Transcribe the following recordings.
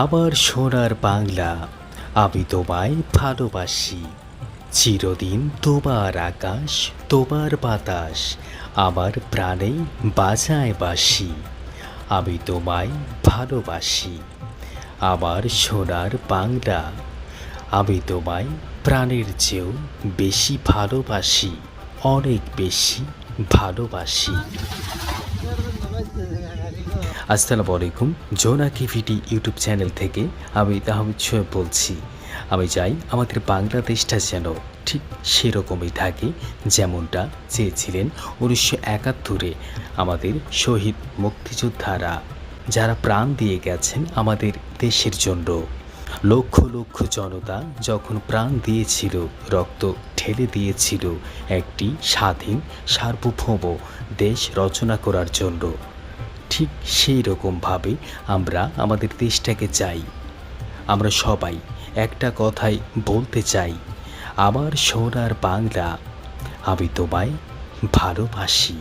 আমার সোনার বাংলা, আমি তোমায় ভালোবাসি। চিরদিন তোমার আকাশ, তোমার বাতাস, আমার প্রাণে বাজায় বাসি আমি তোমায় ভালোবাসি, আমার সোনার বাংলা, আমি তোমায় প্রাণের চেয়েও বেশি ভালোবাসি, অনেক বেশি ভালোবাসি। আসসালামু আলাইকুম জোনাকি ভিডি ইউটিউব চ্যানেল থেকে আমি তাহমিদ সোয়েব বলছি। আমি চাই আমাদের বাংলাদেশটা যেন ঠিক সেরকমই থাকে যেমনটা চেয়েছিলেন উনিশশো একাত্তরে আমাদের শহীদ মুক্তিযোদ্ধারা, যারা প্রাণ দিয়ে গেছেন আমাদের দেশের জন্য। লক্ষ লক্ষ জনতা যখন প্রাণ দিয়েছিল, রক্ত ঠেলে দিয়েছিল একটি স্বাধীন সার্বভৌম দেশ রচনা করার জন্য। ঠিক সেই রকমভাবে আমরা আমাদের দেশটাকে চাই। আমরা সবাই একটা কথাই বলতে চাই, আমার সোনার বাংলা, আমি তোমায় ভালোবাসি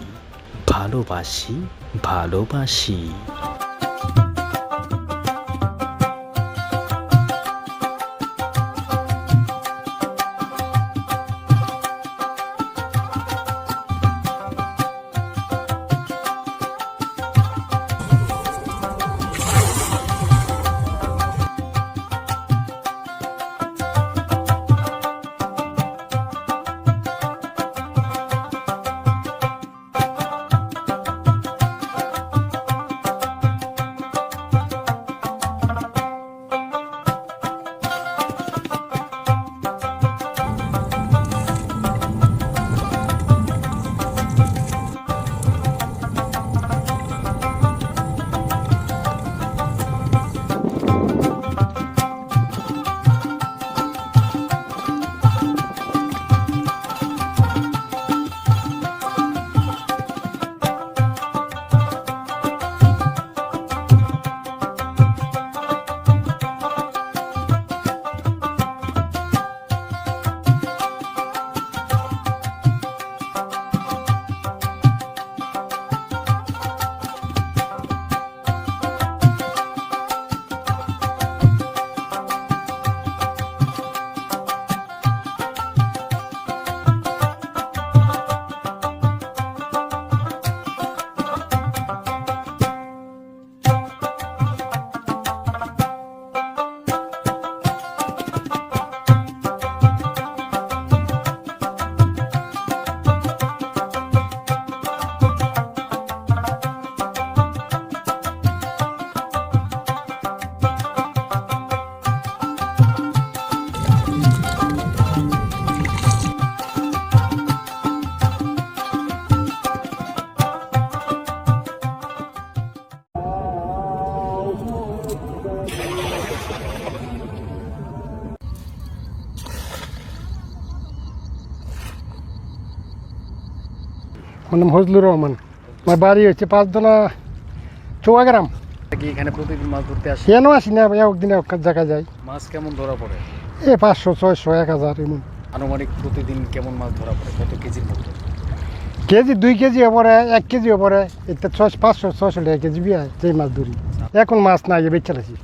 ভালোবাসি ভালোবাসি। আমার নাম ফজলুর রহমান। আমার বাড়ি হচ্ছে পাঁচদোনা চৌয়াগ্রাম। কি এখানে প্রতিদিন মাছ ধরতে আসে? কেন আসি না একদিন এক জায়গায় যাই। মাছ কেমন ধরা পড়ে? এ পাঁচশো ছয়শো এক হাজার এমন। আনুমানিক প্রতিদিন কেমন মাছ ধরা পড়ে? কত কেজির মতো? কেজি দুই কেজি ওপরে এক কেজি ওপরে এটা ছয় পাঁচশো ছয়শো টাকা কেজি বিয়ে যেই মাছ ধরি। এখন মাছ নাই বেচে আছি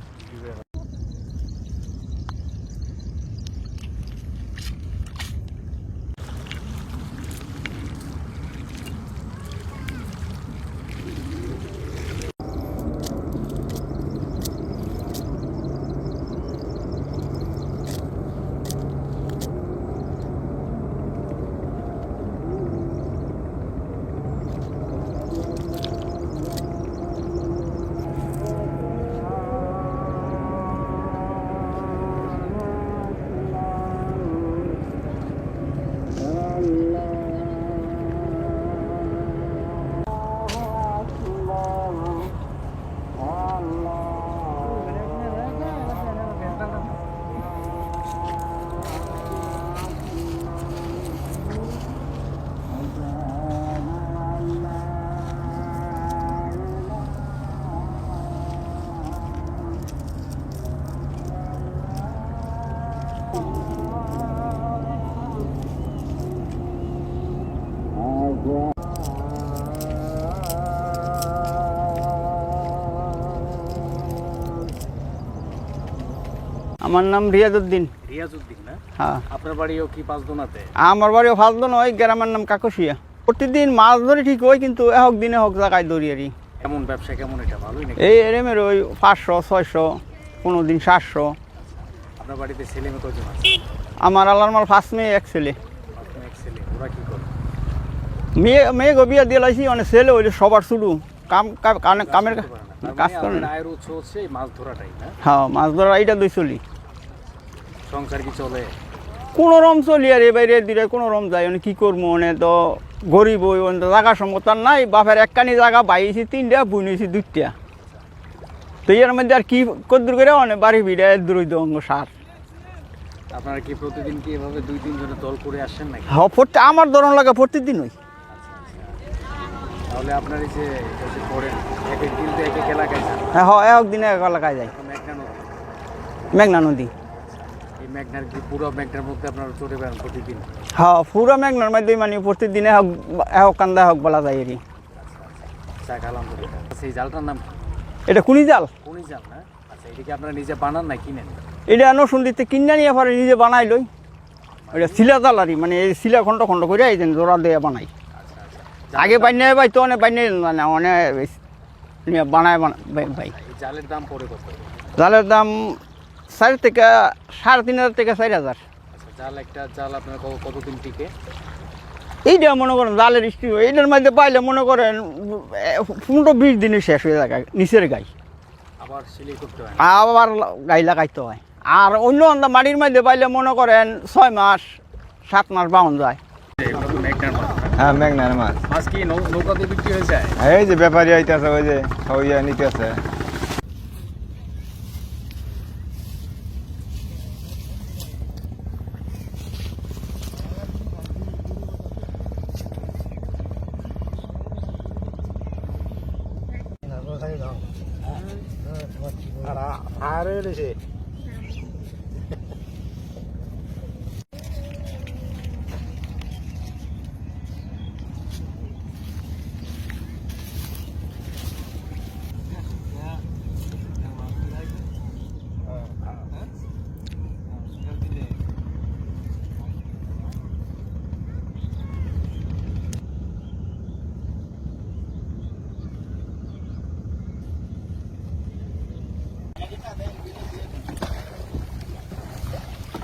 আমার নাম রিয়াজউদ্দিন। রিয়াজউদ্দিন না? হ্যাঁ। আপনার বাড়িও কি পাঁচ দোনাতে আমার বাড়িও নয় গ্রামের নাম কাকসিয়া। প্রতিদিন মাছ ধরে ঠিক হয় কিন্তু এহক দিনে হোক জায়গায় দৌড়ি আরি কেমন ব্যবসা কেমন এটা? ভালোই নাকি? এই এরমের ওই পাঁচশো ছয়শো কোনো দিন সাতশো। আপনার বাড়িতে ছেলে মেয়ে কজন আছে? আমার আল্লাহর মাল ফার্স্ট মেয়ে এক ছেলে। এক ছেলে। ওরা কি করে? মেয়ে মেয়ে গবিয়া দিয়ে লাইছি অনেক ছেলে ওই সবার শুরু। কাম কামের কাজ মানে করে না আয়ের উৎস হচ্ছে মাছ ধরাটাই হ্যাঁ মাছ ধরা এইটা দুই চলি। সংসার কি চলে? কোনো রম চলি আর এ বাইরে দিলে কোনো রম যায় মানে কি করব মানে তো গরিব ওই মানে জায়গা সম্মতার নাই বাপের একখানি জায়গা বাইছি তিনটা বুই নিয়েছি দুইটা। তো এর মধ্যে আর কি কদ্দুর করে অনেক বাড়ি ভিড়ে দূরই অঙ্গ সার। আপনারা কি প্রতিদিন কি এভাবে দুই তিন জনের দল করে আসেন নাকি? হ্যাঁ প্রত্যেক আমার ধরন লাগে প্রত্যেকদিন ওই তাহলে আপনার এই যে করেন এক এক দিন তো এক এক এলাকায় যান। হ্যাঁ হ একদিনে এক এলাকায় যাই। মেঘনা নদী। মেঘনা নদী। এই কি পুরো মেঘনার মধ্যে আপনারা চলে বেড়ান প্রতিদিন হ্যাঁ পুরো মেঘনার মধ্যে মানে প্রত্যেকদিনে হোক হোক কান্দা হোক বলা যায় এরই। যাক আলহামদুলিল্লাহ। সেই জালটার নাম? এটা কুনি জাল? কোনই জাল না? আচ্ছা এটা কি আপনারা নিজে বানান না কিনেন? এটা নসুন দিতে কিনে নিয়ে পরে নিজে বানাই লই। এটা শিলা জাল আরই মানে এই শিলা খণ্ড খণ্ড করে এই জোড়া দিয়ে বানাই। আচ্ছা আচ্ছা। আগে বাইনে ভাই তো অনেক বাইনে মানে অনেক নিয়ে বানায় ভাই। জালের দাম পড়ে কত? জালের দাম চার থেকে সাড়ে তিন হাজার থেকে চার হাজার। আচ্ছা জাল একটা জাল আপনার কতদিন টিকে? এইটা মনে করেন জালের স্টিম এইটার মধ্যে পাইলে মনে করেন এ, পনেরো বিশ দিনে শেষ হয়ে যায় নিচের গাই। আবার সিলাই করতে হয় আবার গাই লাগাইতে হয়। আর অন্য অন্য মাটির মধ্যে পাইলে মনে করেন ছয় মাস সাত মাস বাউন যায়। মেঘনার মাছ। না? হ্যাঁ মেঘনার মাছ। মাছ কি নৌ- নৌকাতে বিক্রি হয়ে যায়? এই যে ব্যাপারী আইতেছে ওই যে নিতেছে। How of is it?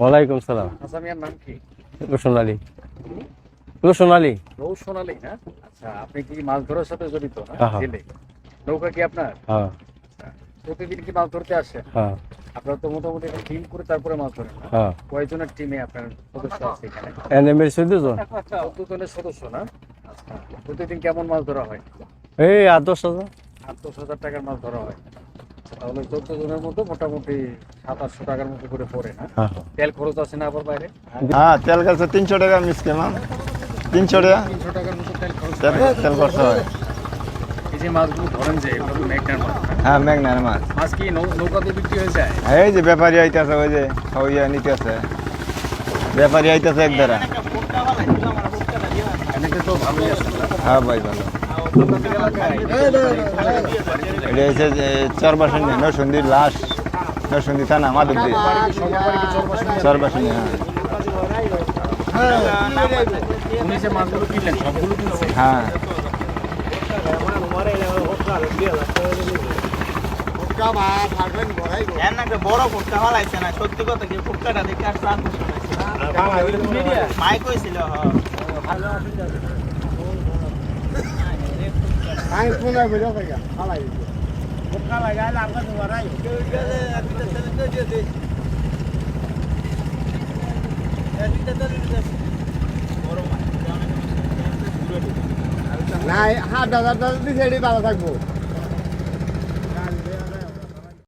ওয়ালাইকুম সালাম। আসামিয়ার নাম কি? রোশন আলী। রোশন আলী। রৌশন আলী না? আচ্ছা আপনি কি মাছ ধরার সাথে জড়িত না? হ্যাঁ, হ্যাঁ। নৌকা কি আপনার? হ্যাঁ। প্রতিদিন কি মাছ ধরতে আসেন? হ্যাঁ। আপনারা তো মোটামুটি একটা টিম করে তারপরে মাছ ধরেন। হ্যাঁ। কয়জনের টিমে আপনার সদস্য আছে এখানে। চোদ্দ জন চোদ্দ জনের সদস্য না? আচ্ছা প্রতিদিন কেমন মাছ ধরা হয়? এই আট দশ হাজার। আট দশ হাজার টাকার মাছ ধরা হয়। তাহলে চোদ্দ জনের মতো মোটামুটি সাত আটশো টাকার মতো করে পড়ে না? হ্যাঁ তেল খরচ আছে না আবার বাইরে? হ্যাঁ তেল গেছে তিনশো টাকা মিসকে মাম তিনশো টাকা। তিনশো টাকার মতো তেল খরচ তেল হয়। তেল হয়। যে মাছগুলো ধরেন যে এগুলো তো মেঘনার মাছ হ্যাঁ? মেঘনার মাছ। মাছ কি নৌকাতে বিক্রি হয়ে যায়? এই যে ব্যাপারী আইতেছে ওই যে হইয়া নিতেছে। ব্যাপারী আইতেছে এক? হ্যাঁ ভাই ভালো। এটা হচ্ছে চরবাসিনী নরসিংদীর লাশ নরসিংদী থানা মাধবদী। চরবাসিনী? হ্যাঁ। হ্যাঁ। বড় ফুটকা ফলাইছে না সত্যি কথা কি ফুটকাটা দেখে আর চাপ মাইক হয়েছিল আমি ফোন ভিডিও করে ফলাই ফুটকা লাগাইলে আপনার তোমার একটা না হাজার হাজার দিছে এটি ভালো থাকব।